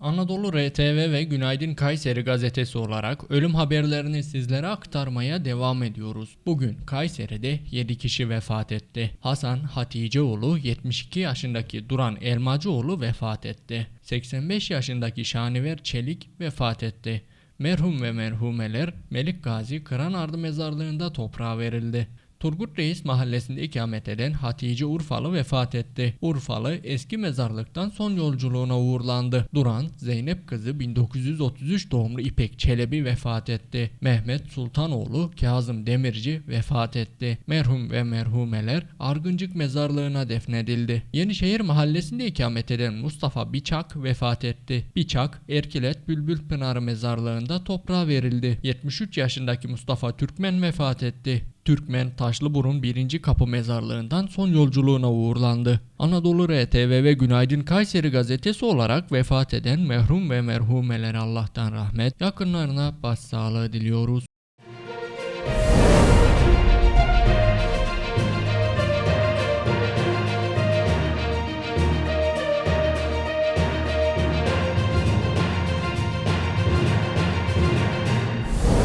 Anadolu RTV ve Günaydın Kayseri gazetesi olarak ölüm haberlerini sizlere aktarmaya devam ediyoruz. Bugün Kayseri'de 7 kişi vefat etti. Hasan Haticeoğlu 72 yaşındaki Duran Elmacıoğlu vefat etti. 85 yaşındaki Şaniver Çelik vefat etti. Merhum ve merhumeler Melik Gazi Kıranardı mezarlığında toprağa verildi. Turgut Reis mahallesinde ikamet eden Hatice Urfalı vefat etti. Urfalı eski mezarlıktan son yolculuğuna uğurlandı. Duran, Zeynep kızı 1933 doğumlu İpek Çelebi vefat etti. Mehmet Sultanoğlu Kazım Demirci vefat etti. Merhum ve merhumeler Argıncık mezarlığına defnedildi. Yenişehir mahallesinde ikamet eden Mustafa Biçak vefat etti. Biçak, Erkilet Bülbül Pınarı mezarlığında toprağa verildi. 73 yaşındaki Mustafa Türkmen vefat etti. Türkmen Taşlıburun 1. Kapı Mezarlığı'ndan son yolculuğuna uğurlandı. Anadolu RTV ve Günaydın Kayseri gazetesi olarak vefat eden merhum ve merhumeler Allah'tan rahmet, yakınlarına başsağlığı diliyoruz.